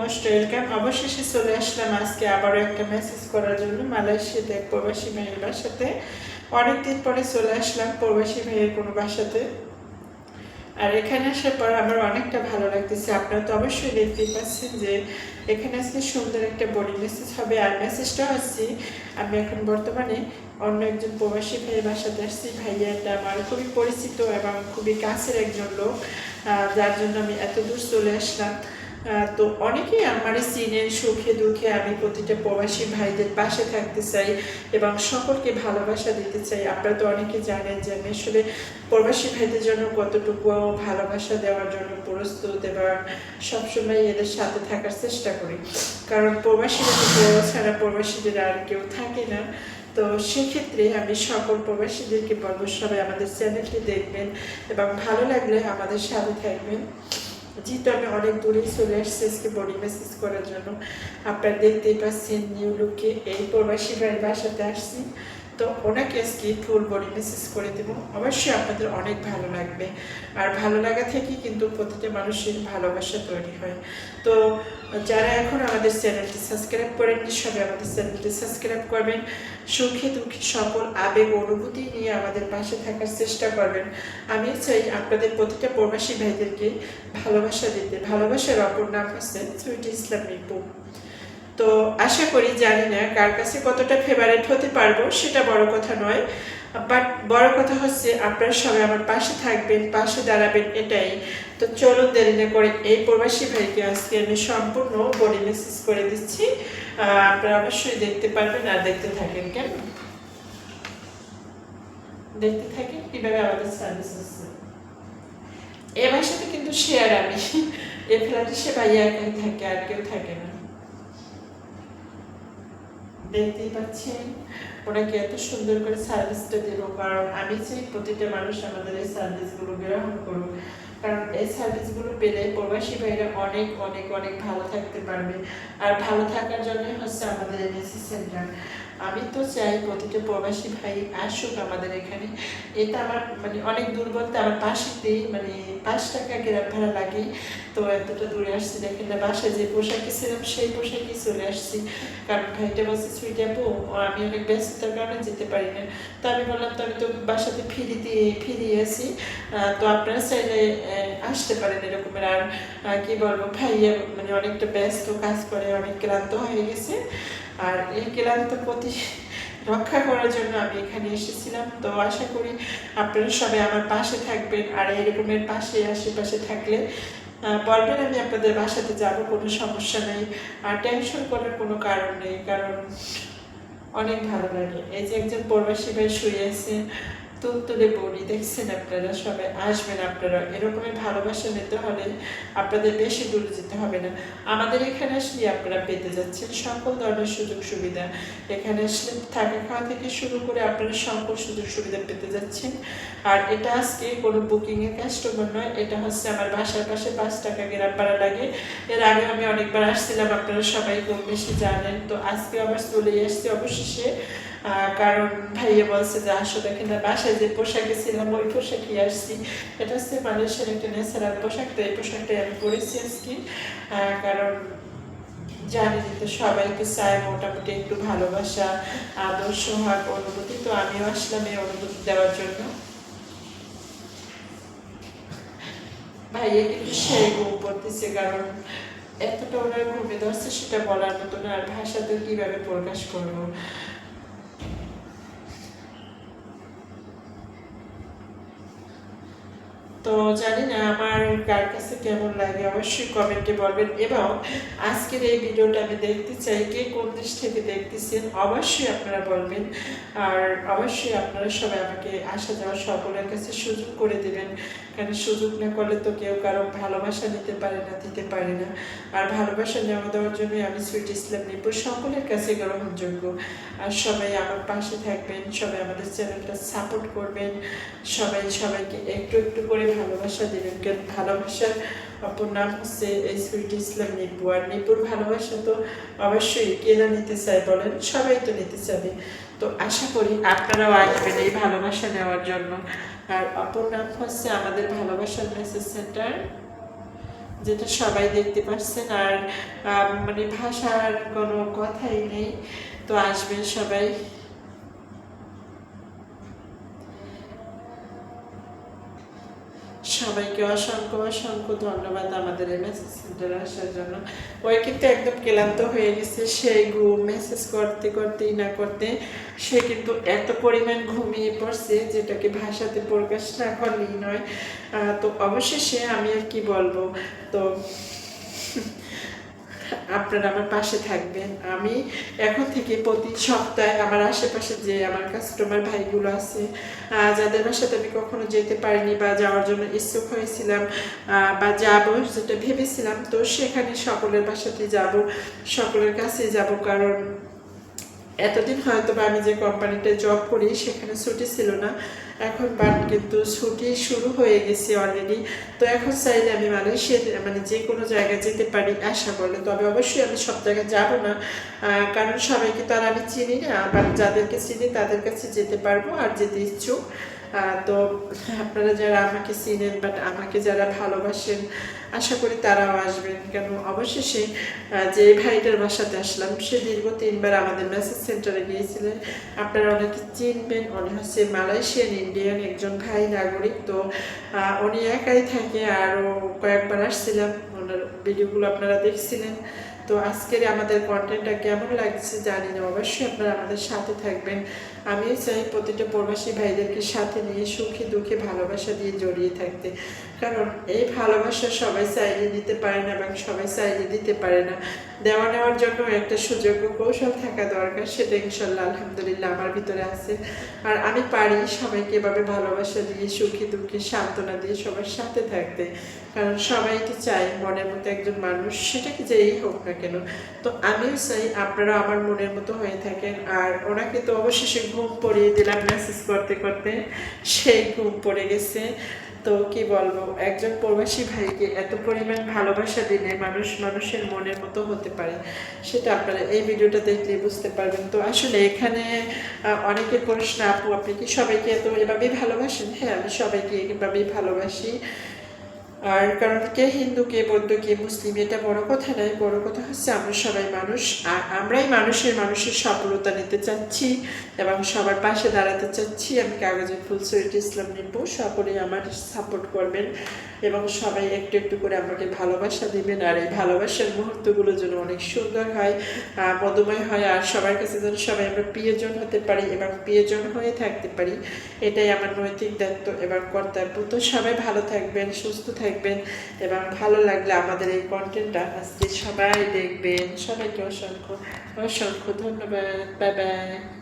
Most welcome অবশেষে চলে আসলাম আজকে আবারও একটা মেসেজ করার জন্য মালয়েশিয়াতে এক প্রবাসী ভাইয়ের বাসাতে অনেকদিন পরে চলে আসলাম প্রবাসী ভাইয়ের কোনো বাসাতে আর এখানে আসার পর আমার অনেকটা ভালো লাগতেছে আপনারা তো অবশ্যই দেখতেই পাচ্ছেন যে এখানে আজকে সুন্দর একটা বডি মেসেজ হবে আর মেসেজটা হচ্ছে আমি এখন বর্তমানে অন্য একজন প্রবাসী ভাইয়ের বাসাতে আসছি ভাইয়াটা আমার খুবই পরিচিত এবং খুবই কাছের একজন লোক যার জন্য আমি এত দূর চলে আসলাম তো অনেকেই আমার সিনের সুখে দুঃখে আমি প্রতিটা প্রবাসী ভাইদের পাশে থাকতে চাই এবং সকলকে ভালোবাসা দিতে চাই। আপনারা তো অনেকে জানেন যে আমি আসলে প্রবাসী ভাইদের জন্য কতটুকু ভালোবাসা দেওয়ার জন্য প্রস্তুত এবং সবসময় এদের সাথে থাকার চেষ্টা করি। কারণ প্রবাসীরা ছাড়া প্রবাসীদের আর কেউ থাকে না। তো সেক্ষেত্রে আমি সকল প্রবাসীদেরকে বলব, সবাই আমাদের চ্যানেলটি দেখবেন এবং ভালো লাগলে আমাদের সাথে থাকবেন। যেহেতু আমি অনেক দূরেই চলে আসছি আজকে বডি মেসেজ করার জন্য, আপনারা দেখতেই পাচ্ছেন নিউ লুকে এই প্রবাসী ভাইয়ের বাসাতে আসছি। তো ওনাকে আজকে ফুল বডি মেসেজ করে দেবো। অবশ্যই আপনাদের অনেক ভালো লাগবে। আর ভালো লাগা থেকে কিন্তু প্রতিটা মানুষের ভালোবাসা তৈরি হয়। তো যারা এখন আমাদের চ্যানেলটি সাবস্ক্রাইব করেননি, সবাই আমাদের চ্যানেলটি সাবস্ক্রাইব করবেন। সুখে দুঃখে সকল আবেগ অনুভূতি নিয়ে আমাদের পাশে থাকার চেষ্টা করবেন। আমি চাই আপনাদের প্রতিটা প্রবাসী ভাইদেরকে ভালোবাসা দিতে। ভালোবাসার অপর নাম হচ্ছে সুইট ইসলাম রিপু তো আশা করি জানি না কার কাছে কতটা ফেভারেট হতে পারব, সেটা বড় কথা নয়। বাট বড় কথা হচ্ছে, আপনারা সবাই আমার পাশে থাকবেন, পাশে দাঁড়াবেন এটাই। তো চলুন দেরি না করে এই প্রবাসী ভাইকে আজকে আমি সম্পূর্ণ বডি মেসেজ করে দিচ্ছি। আপনারা অবশ্যই দেখতে পারবেন আর দেখতে থাকেন কেন দেখতে থাকেন কীভাবে আমাদের সার্ভিস হচ্ছে। এ বাসাতে কিন্তু শেয়ার আমি। এ ফ্ল্যাটে সে ভাইয়া একাই থাকে, আর কেউ থাকে না। দেখতেই পাচ্ছেন ওনাকে এত সুন্দর করে সার্ভিসটা দেবো, কারণ আমি চাই প্রতিটা মানুষ আমাদের এই সার্ভিসগুলো গ্রহণ করুক। কারণ এই সার্ভিসগুলো পেলে প্রবাসী ভাইরা অনেক অনেক অনেক ভালো থাকতে পারবে। আর ভালো থাকার জন্যই হচ্ছে আমাদের এনএসি সেন্টার আমি তো চাই প্রতিটা প্রবাসী ভাই আসুক আমাদের এখানে। এটা আমার মানে অনেক দূর বলতে আমার পাশেতেই মানে পাঁচ টাকা গ্রাম ভাড়া লাগে। তো এতটা দূরে আসছি, দেখেন না, বাসায় যে পোশাকে ছিলাম সেই পোশাকেই চলে আসছি। কারণ ভাইটা বলছে, সুইট আপু আমি অনেক ব্যস্ততার কারণে যেতে পারি না। তো আমি বললাম, তো আমি তো বাসাতে ফিরি দিয়ে ফিরিয়ে আসি তো আপনারা চাইলে আসতে পারেন এরকমের। আর কি বলব, ভাইয়া মানে অনেকটা ব্যস্ত কাজ করে, অনেক ক্লান্ত হয়ে গেছে। আর এই ক্লান্ত প্রতি রক্ষা করার জন্য আমি এখানে এসেছিলাম। তো আশা করি আপনারা সবাই আমার পাশে থাকবেন আর এরকমের পাশে, আশেপাশে থাকলে বলবেন আমি আপনাদের বাসাতে যাব, কোনো সমস্যা নেই। আর টেনশন করার কোনো কারণ নেই, কারণ অনেক ভালো লাগে। এই যে একজন প্রবাসী ভাই শুয়ে আছে তুলতুলে বড়ি দেখছেন আপনারা, সবাই আসবেন আপনারা। এরকমই ভালোবাসা নিতে হলে আপনাদের বেশি দূরে যেতে হবে না। আমাদের এখানে আসলে আপনারা পেতে যাচ্ছেন সকল ধরনের সুযোগ সুবিধা। এখানে আসলে থাকা খাওয়া থেকে শুরু করে আপনারা সকল সুযোগ সুবিধা পেতে যাচ্ছেন। আর এটা আজকে কোনো বুকিংয়ের কাস্টমার নয়, এটা হচ্ছে আমার বাসার পাশে পাঁচ টাকা গ্রাম ভাড়া লাগে। এর আগে আমি অনেকবার আসছিলাম, আপনারা সবাই কম বেশি জানেন। তো আজকে আবার চলে এসছি অবশেষে। কারণ ভাইয়া বলছে যে আসো দেখেন বাসায় যে পোশাকে ছিলাম, ওই পোশাকই আসছি। এটা হচ্ছে মানুষের একটা ন্যাচারাল পোশাক, তো এই পোশাকটাই আমি পরেছি আজকে। কারণ জানি যে সবাইকে চায় মোটামুটি একটু ভালোবাসা আদর সোহাগ অনুভূতি, তো আমিও আসলাম এই অনুভূতি দেওয়ার জন্য। ভাইয়া কিন্তু সেই ঘুম পড়তেছে, কারণ এতটা ওনার ঘুমে ধরছে সেটা বলার মতো না, আর ভাষাতে কীভাবে প্রকাশ করব? তো জানি না, আমার কার কাছে কেমন লাগে, অবশ্যই কমেন্টে বলবেন। এবং আজকের এই ভিডিওটা আমি দেখতে চাই কে কোন দেশ থেকে দেখতেছেন, অবশ্যই আপনারা বলবেন। আর অবশ্যই আপনারা সবাই আমাকে আসা যাওয়া সকলের কাছে সুযোগ করে দেবেন। কারণ সুযোগ না করলে তো কেউ কারও ভালোবাসা নিতে পারে না, দিতে পারে না। আর ভালোবাসা নেওয়া দেওয়ার জন্য আমি সুইট ইসলাম নিব, সকলের কাছে গ্রহণযোগ্য। আর সবাই আমার পাশে থাকবেন, সবাই আমাদের চ্যানেলটা সাপোর্ট করবেন। সবাই সবাইকে একটু একটু করে ভালোবাসা কারণ ভালোবাসার অপর নাম হচ্ছে এই সুইট ইসলাম নিপু আর নিপুর ভালোবাসা তো অবশ্যই কেনা নিতে চায় বলেন? সবাই তো নিতে চাবে। তো আশা করি আপনারাও আসবেন এই ভালোবাসা নেওয়ার জন্য। আর অপর নাম হচ্ছে আমাদের ভালোবাসার মেসেজ সেন্টার যেটা সবাই দেখতে পাচ্ছেন আর মানে ভাষার কোনো কথাই নেই। তো আসবেন সবাই। সবাইকে অসংখ্য অসংখ্য ধন্যবাদ আমাদের এই মেসেজ সেন্টারে আসার জন্য। ওই কিন্তু একদম ক্লান্ত হয়ে গেছে, সেই ঘুম মেসেজ করতে করতেই না করতে, সে কিন্তু এত পরিমাণ ঘুমিয়ে পড়ছে যেটাকে ভাষাতে প্রকাশ না করলেই নয়। তো অবশেষে আমি আর কি বলব? তো আপনারা আমার পাশে থাকবেন। আমি এখন থেকে প্রতি সপ্তাহে আমার আশেপাশে যে আমার কাস্টমার ভাইগুলো আছে যাদের বাসাতে আমি কখনো যেতে পারিনি বা যাওয়ার জন্য ইচ্ছুক হয়েছিলাম বা যাব যেটা ভেবেছিলাম, তো সেখানে সকলের বাসাতে যাব, সকলের কাছে যাব। কারণ এতদিন হয়তো বা আমি যে কোম্পানিতে জব করি, সেখানে ছুটি ছিল না। এখন বাট কিন্তু ছুটি শুরু হয়ে গেছে অলরেডি তো এখন চাইলে আমি মালয়েশিয়া মানে যে কোনো জায়গায় যেতে পারি আশা করলে তবে অবশ্যই আমি সব জায়গায় যাব না। কারণ সবাইকে তো আর আমি চিনি না বাট যাদেরকে চিনি তাদের কাছে যেতে পারব আর যেতে ইচ্ছুক। তো আপনারা যারা আমাকে চিনেন বাট আমাকে যারা ভালোবাসেন, আশা করি তারাও আসবেন। কেন অবশেষে যে ভাইটার বাসাতে আসলাম, সে দীর্ঘ তিনবার আমাদের মেসেজ সেন্টারে গিয়েছিলেন। আপনারা অনেকে চিনবেন, উনি হচ্ছে মালয়েশিয়ান ইন্ডিয়ান একজন ভাই নাগরিক, তো উনি একাই থাকে। আরও কয়েকবার আসছিলাম, ওনার ভিডিওগুলো আপনারা দেখছিলেন। তো আজকের আমাদের কন্টেন্টটা কেমন লাগছে জানি না অবশ্যই আপনারা আমাদের সাথে থাকবেন। আমিও চাই প্রতিটা প্রবাসী ভাইদেরকে সাথে নিয়ে সুখে দুঃখে ভালোবাসা দিয়ে জড়িয়ে থাকতে। কারণ এই ভালোবাসা সবাই চাইলে দিতে পারে না এবং সবাই চাইলে দিতে পারে না। দেওয়া নেওয়ার জন্য একটা সুযোগ ও কৌশল থাকা দরকার, সেটা ইনশাল্লাহ, আলহামদুলিল্লাহ আমার ভিতরে আছে। আর আমি পারি সবাইকে এভাবে ভালোবাসা দিয়ে, সুখী দুঃখে সান্ত্বনা দিয়ে সবার সাথে থাকতে। কারণ সবাই তো চায় মনের মতো একজন মানুষ, সেটা কি যেই হোক না কেন। তো আমিও চাই আপনারা আমার মনের মতো হয়ে থাকেন। আর ওনাকে তো অবশেষে ঘুম পড়িয়ে দিলাম মেসেজ করতে করতে। সেই ঘুম পড়ে গেছে। তো কি বলব, একজন প্রবাসী ভাইকে এত পরিমাণ ভালোবাসা দিলে মানুষ মানুষের মনের মতো হতে পারে, সেটা আপনারা এই ভিডিওটা দেখলে বুঝতে পারবেন। তো আসলে এখানে অনেকে অনেকের প্রশ্ন, আপু, আপনি কি সবাইকে এত এভাবেই ভালোবাসেন? হ্যাঁ আমি সবাইকে এভাবেই ভালোবাসি। আর কারণ কে হিন্দু, কে বৌদ্ধ, কে মুসলিম, এটা বড় কথা নয়। বড় কথা হচ্ছে আমরা সবাই মানুষ, আর আমরাই মানুষের মানুষের সফলতা নিতে চাচ্ছি এবং সবার পাশে দাঁড়াতে চাচ্ছি। আমি কাগজের ফুল সুইট ইসলাম নিব। সকলেই আমার সাপোর্ট করবেন এবং সবাই একটু একটু করে আমাকে ভালোবাসা দিবেন। আর এই ভালোবাসার মুহূর্তগুলো যেন অনেক সুন্দর হয় মধুময় হয়, আর সবার কাছে যেন সবাই আমরা প্রিয়জন হতে পারি এবং প্রিয়জন হয়ে থাকতে পারি। এটাই আমার নৈতিক দায়িত্ব এবং কর্তব্য। তো সবাই ভালো থাকবেন, সুস্থ থাকবেন এবং ভালো লাগলে আমাদের এই কন্টেন্টটা আজকে সবাই দেখবেন। সবাইকে অসংখ্য অসংখ্য ধন্যবাদ। Bye bye